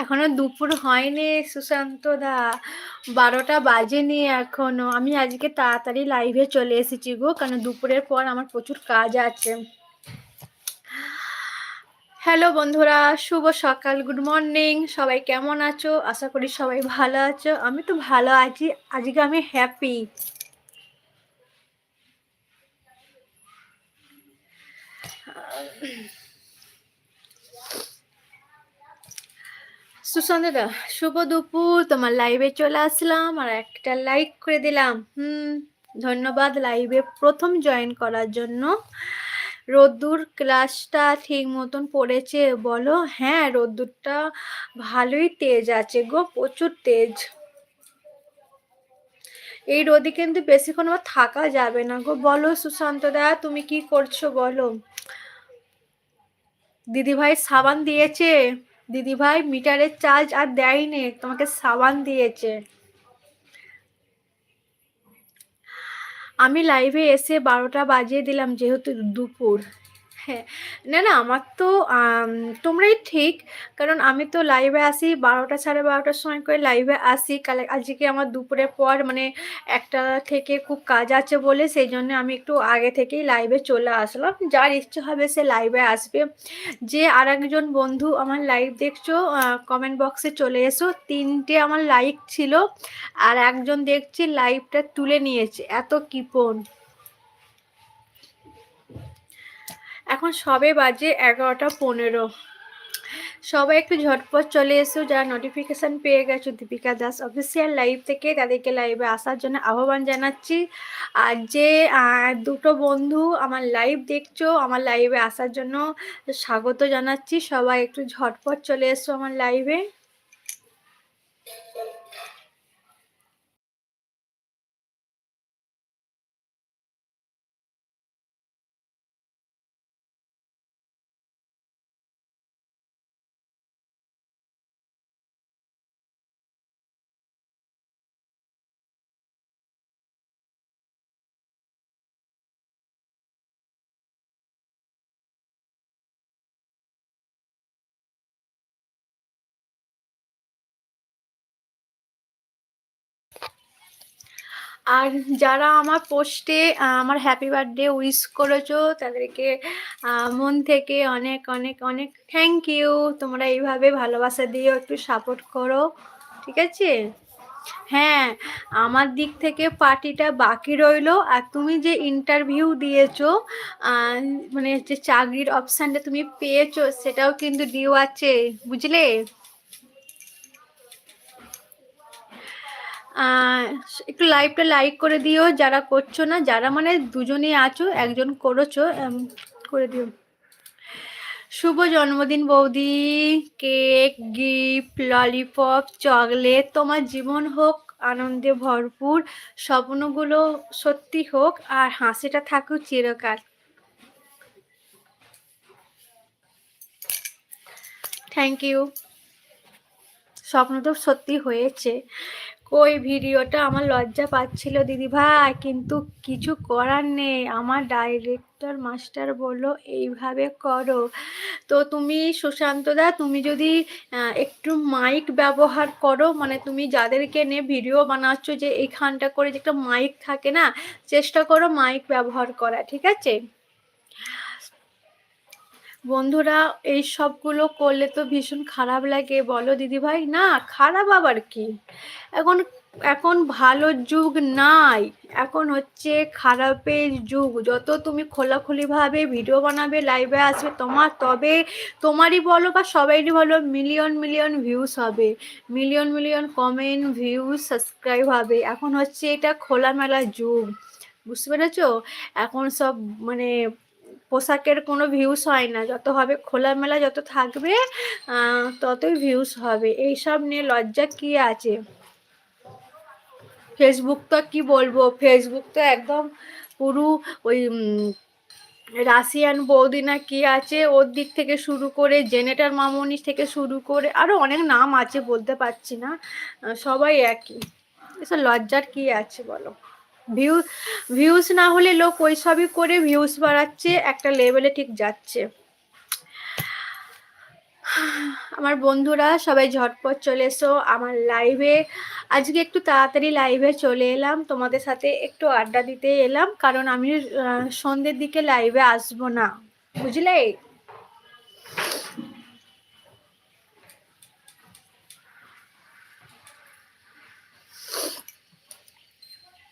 এখনও দুপুর হয়নি, সুশান্ত দা। বারোটা বাজেনি এখনও। আমি আজকে তাড়াতাড়ি লাইভে চলে এসেছি গো, কারণ দুপুরের পর আমার প্রচুর কাজ আছে। হ্যালো বন্ধুরা, শুভ সকাল গুড মর্নিং সবাই কেমন আছো? আশা করি সবাই ভালো আছো। আমি তো ভালো আছি, আজকে আমি হ্যাপি সুসন্দা শুভ দুপুর। তোমার লাইভে চলে আসলাম আর একটা লাইক করে দিলাম। হুম, ধন্যবাদ লাইভে প্রথম জয়েন করার জন্য। রোদ্দুর ক্লাসটা ঠিক মতন পড়েছে, বলো? হ্যাঁ রোদ্দুরটা ভালোই তেজ আছে গো, প্রচুর তেজ। এই রোদে কিন্তু বেশিক্ষণ আমার থাকা যাবে না গো। বলো সুশান্ত দা, তুমি কি করছ বলো? দিদিভাই সাবান দিয়েছে। দিদিভাই মিটারের চার্জ আর দেয়নি, তোমাকে সাবান দিয়েছে। আমি লাইভে এসে বারোটা বাজিয়ে দিলাম, যেহেতু দুপুর। হ্যাঁ না না, আমার তো তোমরাই ঠিক। কারণ আমি তো লাইভে আসি বারোটা সাড়ে বারোটার সময় করে লাইভে আসি কালে, আজকে আমার দুপুরের পর মানে একটা থেকে খুব কাজ আছে বলে সেই জন্য আমি একটু আগে থেকেই লাইভে চলে আসলাম। যার ইচ্ছে হবে সে লাইভে আসবে। যে আর একজন বন্ধু আমার লাইভ দেখছ কমেন্ট বক্সে চলে এসো। তিনটে আমার লাইক ছিল। আর একজন দেখছি লাইভটা তুলে নিয়েছে। এত কিপন এখন সবে বাজে এগারোটা পনেরো। সবাই একটু ঝটপট চলে এসো, যারা নোটিফিকেশান পেয়ে গেছো দীপিকা দাস অফিসিয়াল লাইভ থেকে তাদেরকে লাইভে আসার জন্য আহ্বান জানাচ্ছি। আর যে দুটো বন্ধু আমার লাইভ দেখছ, আমার লাইভে আসার জন্য স্বাগত জানাচ্ছি। সবাই একটু ঝটপট চলে এসো আমার লাইভে আর যারা আমার পোস্টে আমার হ্যাপি বার্থডে উইশ করেছ, তাদেরকে মন থেকে অনেক অনেক অনেক থ্যাংক ইউ তোমরা এইভাবে ভালোবাসা দিয়ে একটু সাপোর্ট করো, ঠিক আছে? হ্যাঁ আমার দিক থেকে পার্টিটা বাকি রইল। আর তুমি যে ইন্টারভিউ দিয়েছ মানে যে চাকরির অপশানটা তুমি পেয়েছ, সেটাও কিন্তু ডিউ আছে, বুঝলে? একটু লাইভটা লাইক করে দিও, যারা করছ না, যারা মানে দুজনেই আছো, একজন করেছ করে দিও। শুভ জন্মদিন বৌদি, কেক গিফট ললিপপ চকলেট তোমার জীবন হোক, আনন্দে ভরপুর, স্বপ্নগুলো সত্যি হোক, আর হাসিটা থাকুক চিরকাল। থ্যাংক ইউ স্বপ্ন তো সত্যি হয়েছে। ওই ভিডিওটা আমার লজ্জা পাচ্ছিল দিদি ভাই কিন্তু কিছু করার নেই। আমার ডাইরেক্টর মাস্টার বলল, এইভাবে করো। তো তুমি সুশান্ত দা, তুমি যদি একটু মাইক ব্যবহার করো মানে তুমি যাদেরকে নিয়ে ভিডিও বানাচ্ছ, যে এইখানটা করে যে একটা মাইক থাকে না, চেষ্টা করো মাইক ব্যবহার করা, ঠিক আছে? বন্ধুরা, এই সবগুলো করলে তো ভীষণ খারাপ লাগে। বলো দিদি ভাই না, খারাপ আবার কি? এখন এখন ভালো যুগ নাই। এখন হচ্ছে খারাপের যুগ। যত তুমি খোলাখুলিভাবে ভিডিও বানাবে লাইভে আসবে, তোমার তবে তোমারই বলো বা সবাইরই বলো মিলিয়ন মিলিয়ন ভিউস হবে। Million million comment views subscribe হবে। এখন হচ্ছে এটা খোলামেলা যুগ। বুঝতে পেরেছ? এখন সব মানে পোশাকের কোনো ভিউস হয় না। যত হবে খোলামেলা যত থাকবে ততই ভিউস হবে। এইসব নিয়ে লজ্জা কি আছে? ফেসবুক তো কি বলব? ফেসবুক তো একদম পুরো ওই রাশিয়ান বৌদি না কি আছে, ওর দিক থেকে শুরু করে জেনেটার মামনি থেকে শুরু করে আরও অনেক নাম আছে বলতে পারছি না। সবাই একই। এসব লজ্জার কি আছে বলো? ভিউ ভিউস না হলে লোক ওই সবই করে ভিউস বাড়াচ্ছে, একটা লেভেলে ঠিক যাচ্ছে। আমার বন্ধুরা, সবাই ঝটপট চলে এসো আমার লাইভে আজকে একটু তাড়াতাড়ি লাইভে চলে এলাম, তোমাদের সাথে একটু আড্ডা দিতে এলাম, কারণ আমি সন্ধ্যের দিকে লাইভে আসব না। বুঝলে হুম হুম হুম হুম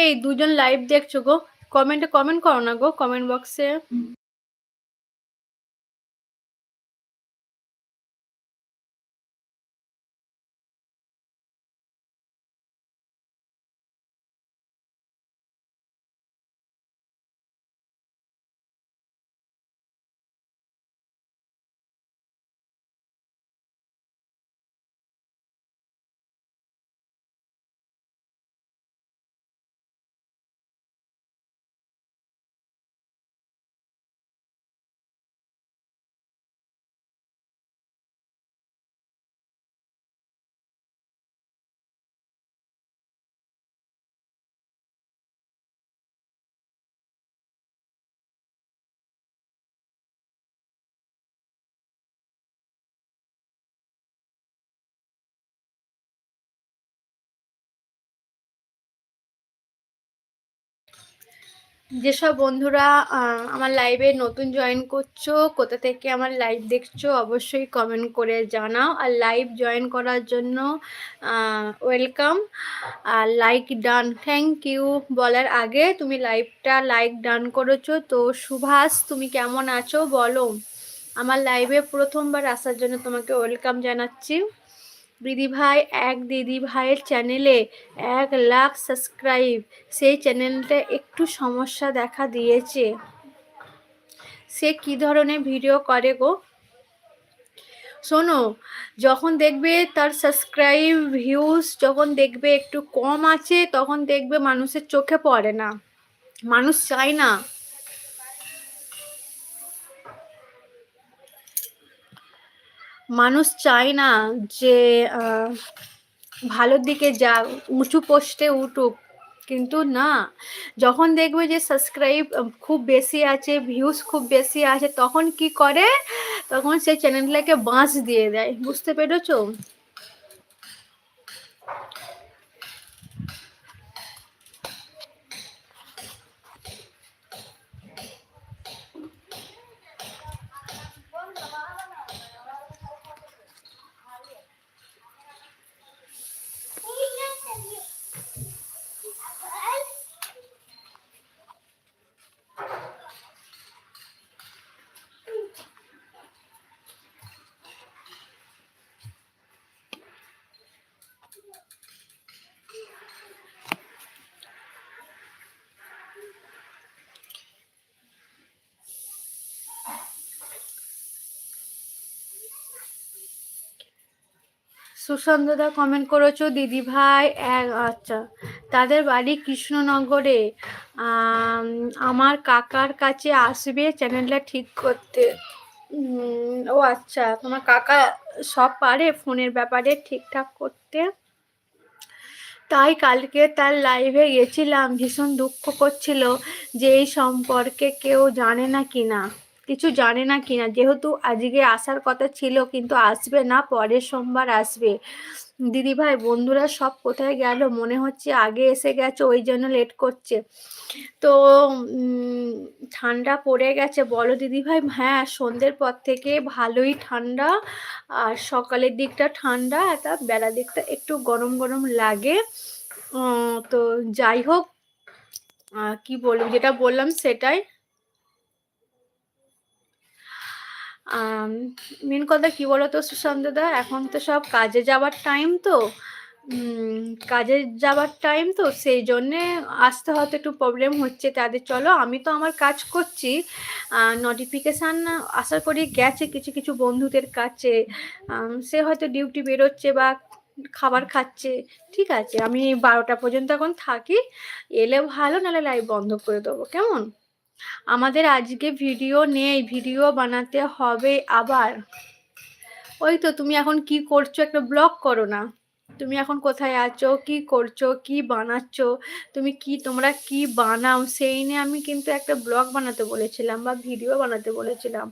এই দুজন লাইভ দেখছ গো। কমেন্টে কমেন্ট করো না গো কমেন্ট বক্সে যেসব বন্ধুরা আমার লাইভে নতুন জয়েন করছ, কোথা থেকে আমার লাইভ দেখছ, অবশ্যই কমেন্ট করে জানাও। আর লাইভ জয়েন করার জন্য ওয়েলকাম আর লাইক ডান থ্যাংক ইউ বলার আগে তুমি লাইভটা লাইক ডান করেছ। তো সুভাষ, তুমি কেমন আছো? বলো। আমার লাইভে প্রথমবার আসার জন্য তোমাকে ওয়েলকাম জানাচ্ছি। দিদি ভাই, এক দিদি ভাইয়ের চ্যানেলে এক লাখ সাবস্ক্রাইব। সেই চ্যানেলটা একটু সমস্যা দেখা দিয়েছে। সে কি ধরনের ভিডিও করে গো? শোনো, যখন দেখবে তার সাবস্ক্রাইব ভিউজ যখন দেখবে একটু কম আছে, তখন দেখবে মানুষের চোখে পড়ে না। মানুষ চায় না। মানুষ চায় না যে ভালোর দিকে যা উঁচু পোস্টে উঠুক। কিন্তু না, যখন দেখবে যে সাবস্ক্রাইব খুব বেশি আছে ভিউজ খুব বেশি আছে, তখন কি করে? তখন সেই চ্যানেলটাকে বাঁশ দিয়ে দেয়। বুঝতে পেরেছ? সুসন্দদা কমেন্ট করেছ, দিদি ভাই আচ্ছা। তাদের বাড়ি কৃষ্ণনগরে। আমার কাকার কাছে আসবে চ্যানেলটা ঠিক করতে। ও আচ্ছা তোমার কাকা সব পারে ফোনের ব্যাপারে ঠিকঠাক করতে। তাই কালকে তার লাইভে গেছিলাম, ভীষণ দুঃখ করছিল যে এই সম্পর্কে কেউ জানে না কিনা। কিছু জানে না কিনা। যেহেতু আজকে আসার কথা ছিল, কিন্তু আসবে না, পরের সোমবার আসবে। দিদি ভাই বন্ধুরা সব কোথায় গেল? মনে হচ্ছে আগে এসে গেছে, ওই জন্য লেট করছে। তো ঠান্ডা পড়ে গেছে। বলো দিদি ভাই হ্যাঁ সন্ধ্যের পর থেকে ভালোই ঠান্ডা। আর সকালের দিকটা ঠান্ডা একটা বেলা দিকটা একটু গরম গরম লাগে। তো যাই হোক কি বলব, যেটা বললাম সেটাই। মেন কথা কি বলতো সুশান্তদা এখন তো সব কাজে যাওয়ার টাইম তো। কাজে যাওয়ার টাইম তো, সেই জন্যে আসতে হয়তো একটু প্রবলেম হচ্ছে। তাদের চলো, আমি তো আমার কাজ করছি। নোটিফিকেশান আশা করি গেছে কিছু কিছু বন্ধুদের কাছে। সে হয়তো ডিউটি বেরোচ্ছে বা খাবার খাচ্ছে। ঠিক আছে, আমি বারোটা পর্যন্ত এখন থাকি। এলে ভালো নাহলে লাইভ বন্ধ করে দেবো। কেমন? আমাদের আজকে ভিডিও নেই ভিডিও বানাতে হবে আবার। ওই তো, তুমি এখন কি করছ? একটা ব্লগ করো না। তুমি এখন কোথায় আছো? কি করছ? কি বানাচ্ছ? তুমি কি, তোমরা কি বানাও? সেই নিয়ে আমি কিন্তু একটা ব্লগ বানাতে বলেছিলাম বা ভিডিও বানাতে বলেছিলাম।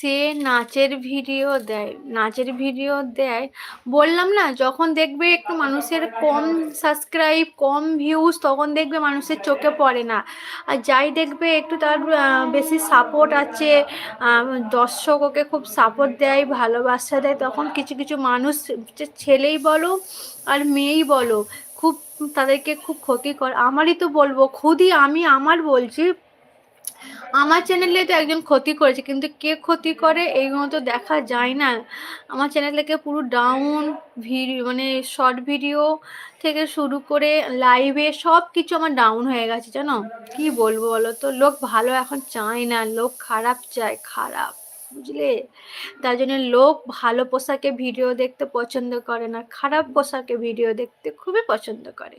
সে নাচের ভিডিও দেয়, নাচের ভিডিও দেয়। বললাম না, যখন দেখবে একটু মানুষের কম সাবস্ক্রাইব কম ভিউজ তখন দেখবে মানুষের চোখে পড়ে না। আর যাই দেখবে, একটু তার বেশি সাপোর্ট আছে দর্শক ওকে খুব সাপোর্ট দেয়, ভালোবাসা দেয়, তখন কিছু কিছু মানুষ ছেলেই বলো আর মেয়েই বলো, খুব তাদেরকে খুব ক্ষতি করে, আমারই তো বলব, খুদই আমি, আমার বলছি আমার চ্যানেলে তো একজন ক্ষতি করেছে, কিন্তু কে ক্ষতি করে এইগুলো তো দেখা যায় না। আমার চ্যানেলটাকে পুরো ডাউন ভিডিও মানে শর্ট ভিডিও থেকে শুরু করে লাইভে সব কিছু আমার ডাউন হয়ে গেছে, জানো? কি বলব বলো তো? লোক ভালো এখন চায় না, লোক খারাপ চায়, খারাপ, বুঝলে? তার জন্য লোক ভালো পোশাকে ভিডিও দেখতে পছন্দ করে না, খারাপ পোশাকে ভিডিও দেখতে খুবই পছন্দ করে।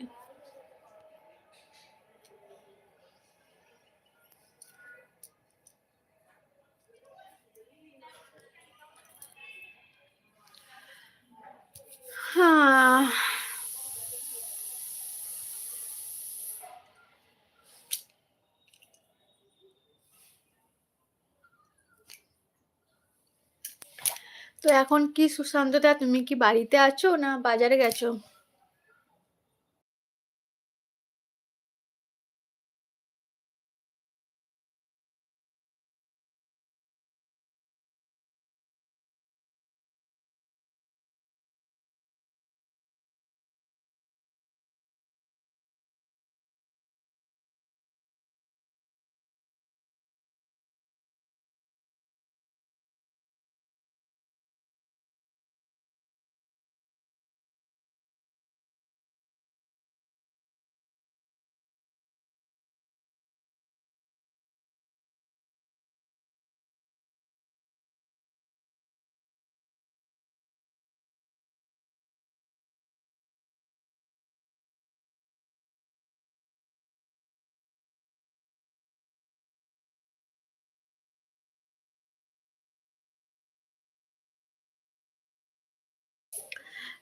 তো এখন কি সুশান্তদা তুমি কি বাড়িতে আছো না বাজারে গেছো?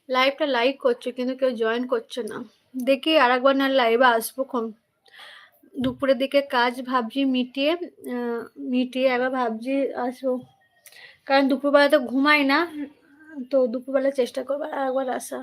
লাইভটা লাইক করছ, কিন্তু কেউ জয়েন করছ না। দেখি আর একবার না লাইভে আসব কম দুপুরের দিকে কাজ ভাবছি মিটিয়ে মিটিয়ে একবার ভাবছি আসব। কারণ দুপুরবেলা তো ঘুমাই না, তো দুপুরবেলা চেষ্টা করব আর একবার আসা।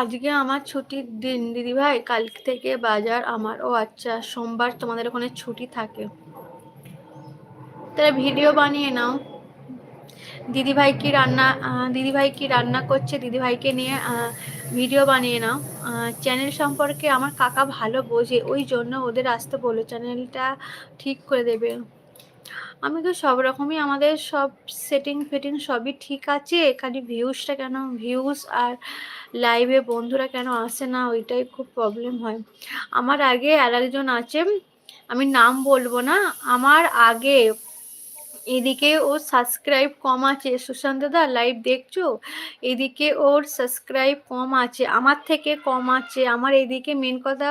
আজকে আমার ছুটির দিন, দিদিভাই, কাল থেকে বাজার আমার। ও আচ্ছা সোমবার তোমাদের ওখানে ছুটি থাকে। তাহলে ভিডিও বানিয়ে নাও। দিদিভাই কি রান্না দিদিভাই কি রান্না করছে? দিদিভাইকে নিয়ে ভিডিও বানিয়ে নাও। চ্যানেল সম্পর্কে আমার কাকা ভালো বোঝে, ওই জন্য ওদের আসতে বলো চ্যানেলটা ঠিক করে দেবে। আমি তো সব রকমই আমাদের সব সেটিং ফেটিং সবই ঠিক আছে। খালি ভিউজটা কেন? ভিউজ আর লাইভে বন্ধুরা কেন আসে না? ওইটাই খুব প্রবলেম হয়। আমার আগে আর একজন আছে, আমি নাম বলব না, আমার আগে এদিকে ওর সাবস্ক্রাইব কম আছে। সুশান্ত দা লাইভ দেখছ? এদিকে ওর সাবস্ক্রাইব কম আছে, আমার থেকে কম আছে। আমার এদিকে মেন কথা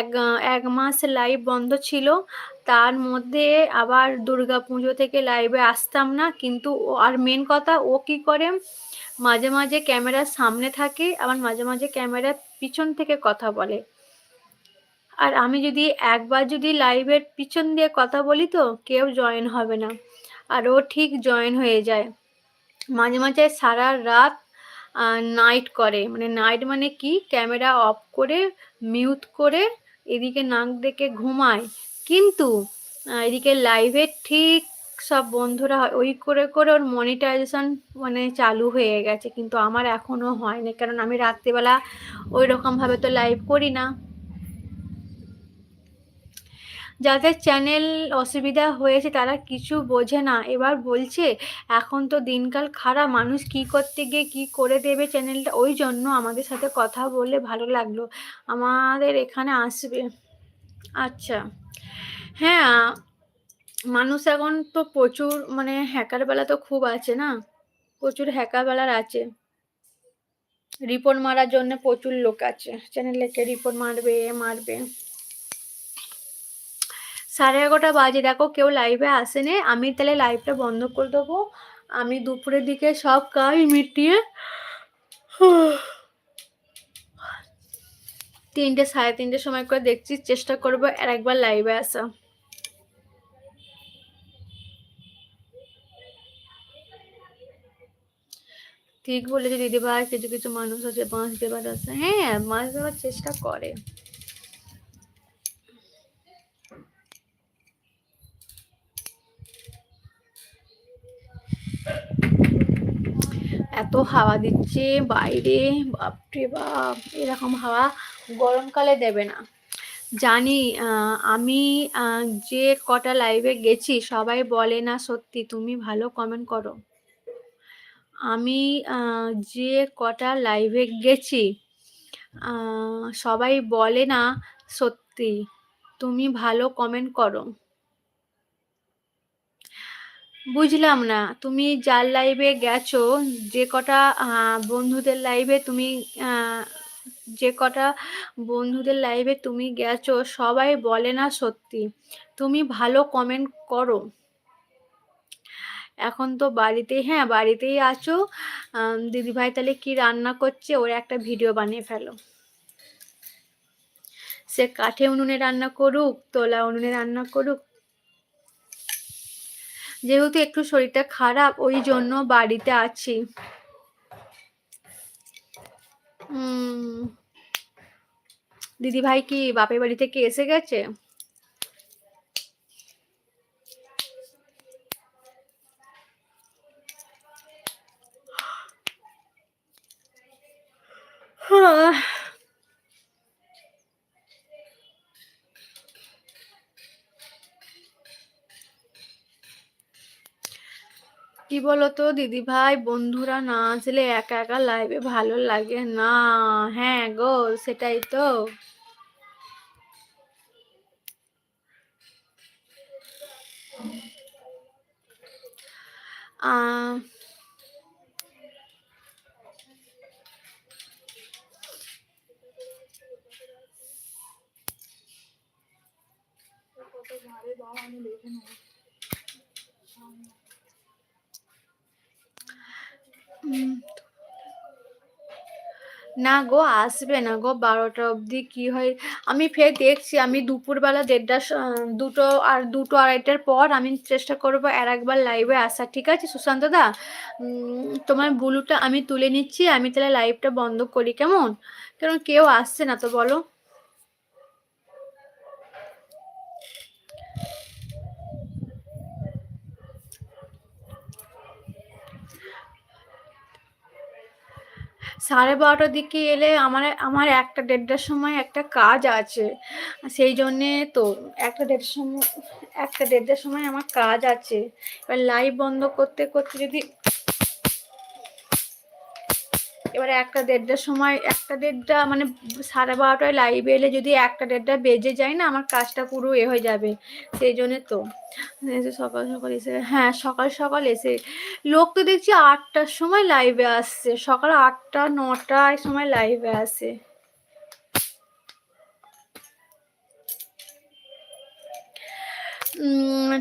এক এক মাস লাইভ বন্ধ ছিল, তার মধ্যে আবার দুর্গা পুজো থেকে লাইভে আসতাম না, কিন্তু আর মেন কথা ও কি করে? মাঝে মাঝে ক্যামেরার সামনে থাকে, আবার মাঝে মাঝে ক্যামেরার পিছন থেকে কথা বলে। আর আমি যদি একবার যদি লাইভের পিছন দিয়ে কথা বলি তো কেউ জয়েন হবে না। আর ও ঠিক জয়েন হয়ে যায়। মাঝে মাঝে সারা রাত নাইট করে। মানে নাইট মানে কি? ক্যামেরা অফ করে মিউট করে, এদিকে নাক ডেকে ঘুমায়। কিন্তু এদিকে লাইভে ঠিক সব বন্ধুরা ওই করে করে ওর মনিটাইজেশন মানে চালু হয়ে গেছে। কিন্তু আমার এখনও হয়নি। কারণ আমি রাত্রিবেলা ওই রকমভাবে তো লাইভ করি না। যাদের চ্যানেল অসুবিধা হয়েছে, তারা কিছু বোঝে না। এবার বলছে, এখন তো দিনকাল খারাপ। মানুষ কি করতে গিয়ে কি করে দেবে চ্যানেলটা ওই জন্য আমাদের সাথে কথা বললে ভালো লাগল। আমাদের এখানে আসবে। আচ্ছা। হ্যাঁ মানুষ এখন তো প্রচুর মানে হ্যাকার বেলা তো খুব আছে না? প্রচুর হ্যাকার বেলার আছে। রিপোর্ট মারার জন্য প্রচুর লোক আছে। চ্যানেলেকে রিপোর্ট মারবে এ মারবে সাড়ে এগারোটা বাজে, দেখো কেউ লাইভে আসেনি। আমি তাহলে লাইভটা বন্ধ করে দেবো। আমি দুপুরের দিকে সব কাজ মিটিয়ে তিনটে, সাড়ে তিনটের সময় করে দেখছি, চেষ্টা করব আর একবার লাইভে আসা। ঠিক বলেছে দিদিভাই কিছু কিছু মানুষ আছে, বাঁশ দেবার আছে হ্যাঁ বাঁশ দেওয়ার চেষ্টা করে। এত হাওয়া দিচ্ছে বাইরে, বাপরে বাপ, এরকম হাওয়া গরমকালে দেবে না। জানি আমি যে কটা লাইভে গেছি, সবাই বলে না সত্যি, তুমি ভালো কমেন্ট করো। আমি যে কটা লাইভে গেছি সবাই বলে না সত্যি। তুমি ভালো কমেন্ট করো। বুঝলাম না, তুমি যার লাইভে গেছো, যে কটা বন্ধুদের লাইভে তুমি যে কটা বন্ধুদের লাইভে তুমি গেছো, সবাই বলে না সত্যি। তুমি ভালো কমেন্ট করো। এখন তো বাড়িতেই হ্যাঁ বাড়িতেই আছো। দিদিভাই তাহলে কি রান্না করছে? ওর একটা ভিডিও বানিয়ে ফেলো। সে কাঠে উনুনে রান্না করুক, তোলা উনুনে রান্না করুক। যেহেতু একটু শরীরটা খারাপ, ওই জন্য বাড়িতে আছি। দিদি ভাই কি বাপের বাড়ি থেকে এসে গেছে? কি বলতো, দিদি ভাই? বন্ধুরা না আসলে একা একা লাইভে ভালো লাগে না। হ্যাঁ গো, সেটাই তো। না গো, আসবে না গো, বারোটা অবধি কি হয়? আমি ফের দেখছি, আমি দুপুরবেলা দেড়টা দুটো আর দুটো আড়াইটার পর আমি চেষ্টা করব আর একবার লাইভে আসা, ঠিক আছে? সুশান্ত দা তোমার বুলুটা আমি তুলে নিচ্ছি, আমি তাহলে লাইভটা বন্ধ করি, কেমন? কেন কেউ আসছে না তো বলো। সাড়ে বারোটার দিকে এলে আমার আমার একটা দেড়টার সময় একটা কাজ আছে। সেই জন্যে তো একটা দেড়টার সময়, একটা দেড়টার সময় আমার কাজ আছে। এবার লাইভ বন্ধ করতে করতে যদি এবারে একটা দেড়টার সময়, একটা দেড়টা মানে সাড়ে বারোটায় লাইভে এলে যদি একটা দেড়টা বেজে যায় না, আমার কাজটা পুরো এ হয়ে যাবে। সেই জন্যে তো। সকাল সকাল এসে হ্যাঁ সকাল সকাল এসে, লোক তো দেখছি আটটার সময় লাইভে আসছে। সকাল আটটা, নটায় সময় লাইভে আসে।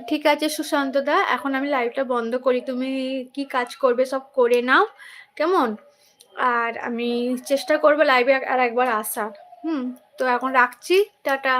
ঠিক আছে সুশান্ত দা, এখন আমি লাইভটা বন্ধ করি। তুমি কি কাজ করবে সব করে নাও। কেমন? আর আমি চেষ্টা করব লাইভে আর একবার আসার। হুম তো এখন রাখছি টাটা।